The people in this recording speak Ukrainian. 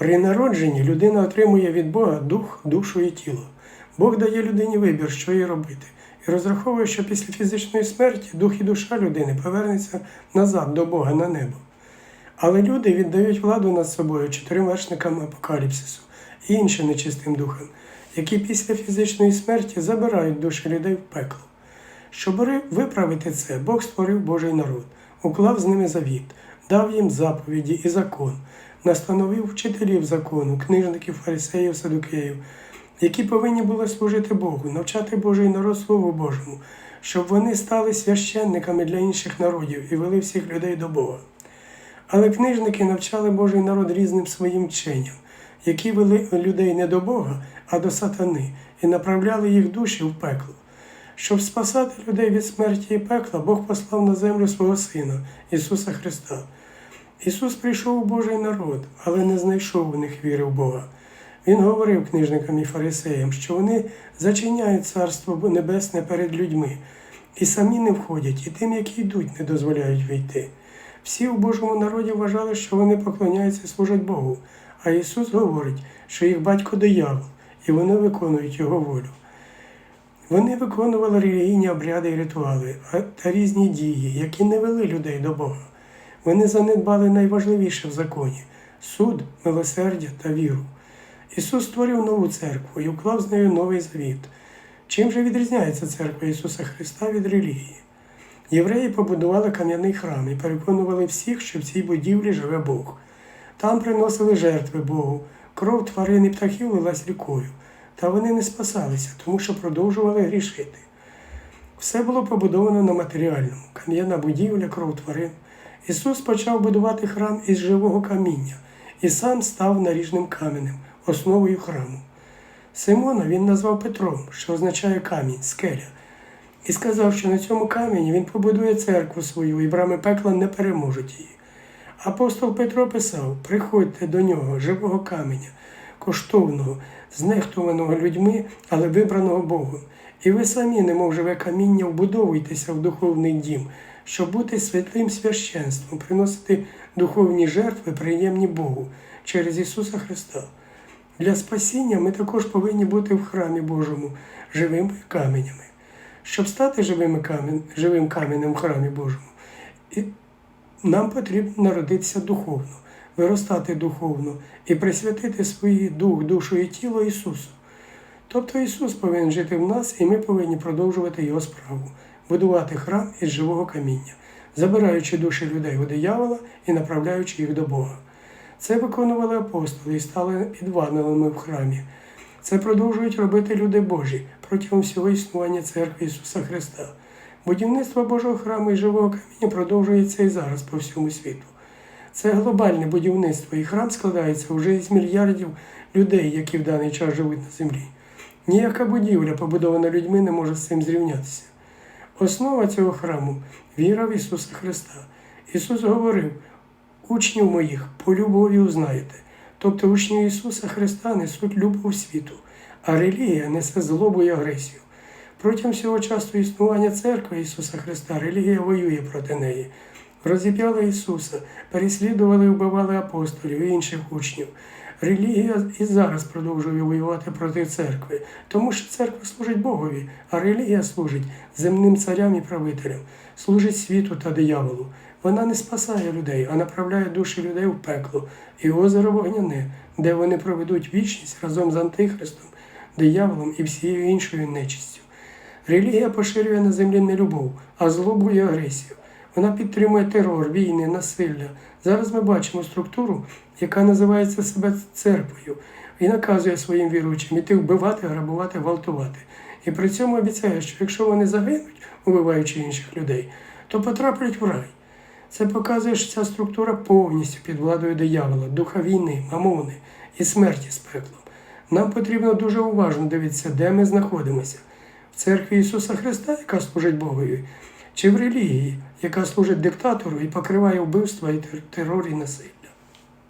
При народженні людина отримує від Бога дух, душу і тіло. Бог дає людині вибір, що їй робити, і розраховує, що після фізичної смерті дух і душа людини повернеться назад до Бога на небо. Але люди віддають владу над собою чотирим вершникам апокаліпсису і іншим нечистим духам, які після фізичної смерті забирають душі людей в пекло. Щоб виправити це, Бог створив Божий народ, уклав з ними завіт, дав їм заповіді і закон, настановив вчителів закону, книжників, фарисеїв, садукеїв, які повинні були служити Богу, навчати Божий народ Слову Божому, щоб вони стали священниками для інших народів і вели всіх людей до Бога. Але книжники навчали Божий народ різним своїм вченням, які вели людей не до Бога, а до сатани, і направляли їх душі в пекло. Щоб спасати людей від смерті і пекла, Бог послав на землю свого Сина, Ісуса Христа. Ісус прийшов у Божий народ, але не знайшов у них віри в Бога. Він говорив книжникам і фарисеям, що вони зачиняють Царство Небесне перед людьми і самі не входять, і тим, які йдуть, не дозволяють війти. Всі у Божому народі вважали, що вони поклоняються і служать Богу, а Ісус говорить, що їх батько диявол, і вони виконують Його волю. Вони виконували релігійні обряди і ритуали та різні дії, які не вели людей до Бога. Вони занедбали найважливіше в законі суд, милосердя та віру. Ісус створив нову церкву і вклав з нею новий завіт. Чим же відрізняється церква Ісуса Христа від релігії? Євреї побудували кам'яний храм і переконували всіх, що в цій будівлі живе Бог. Там приносили жертви Богу, кров тварин і птахів лилась рікою, та вони не спасалися, тому що продовжували грішити. Все було побудовано на матеріальному, кам'яна будівля, кров тварин. Ісус почав будувати храм із живого каміння і сам став наріжним каменем, основою храму. Симона він назвав Петром, що означає камінь, скеля, і сказав, що на цьому камені він побудує церкву свою, і брами пекла не переможуть її. Апостол Петро писав: приходьте до нього, живого каменя, коштовного, знехтуваного людьми, але вибраного Богом. І ви самі, немов живе каміння, вбудовуйтеся в духовний дім, щоб бути святим священством, приносити духовні жертви, приємні Богу через Ісуса Христа. Для спасіння ми також повинні бути в храмі Божому живими каменями. Щоб стати живими камен, живим каменем в храмі Божому, нам потрібно народитися духовно, виростати духовно і присвятити свій дух, душу і тіло Ісусу. Тобто Ісус повинен жити в нас, і ми повинні продовжувати Його справу, будувати храм із живого каміння, забираючи душі людей у диявола і направляючи їх до Бога. Це виконували апостоли і стали підванилами в храмі. Це продовжують робити люди Божі протягом всього існування церкви Ісуса Христа. Будівництво Божого храму і живого каміння продовжується і зараз по всьому світу. Це глобальне будівництво, і храм складається вже із мільярдів людей, які в даний час живуть на землі. Ніяка будівля, побудована людьми, не може з цим зрівнятися. Основа цього храму віра в Ісуса Христа. Ісус говорив: учнів моїх по любові узнаєте. Тобто учні Ісуса Христа несуть любов світу, а релігія несе злобу і агресію. Протягом всього часу існування церкви Ісуса Христа релігія воює проти неї. Розіп'яли Ісуса, переслідували і вбивали апостолів і інших учнів. Релігія і зараз продовжує воювати проти церкви, тому що церква служить Богові, а релігія служить земним царям і правителям, служить світу та дияволу. Вона не спасає людей, а направляє душі людей в пекло і озеро вогняне, де вони проведуть вічність разом з Антихристом, дияволом і всією іншою нечистю. Релігія поширює на землі не любов, а злобу і агресію. Вона підтримує терор, війни, насилля. Зараз ми бачимо структуру, яка називається себе церквою, і наказує своїм віруючим іти вбивати, грабувати, гвалтувати. І при цьому обіцяє, що якщо вони загинуть, убиваючи інших людей, то потраплять в рай. Це показує, що ця структура повністю під владою диявола, духа війни, мамони і смерті з пеклом. Нам потрібно дуже уважно дивитися, де ми знаходимося в церкві Ісуса Христа, яка служить Богові, чи в релігії, яка служить диктатору і покриває вбивства і тер- терор і насилля.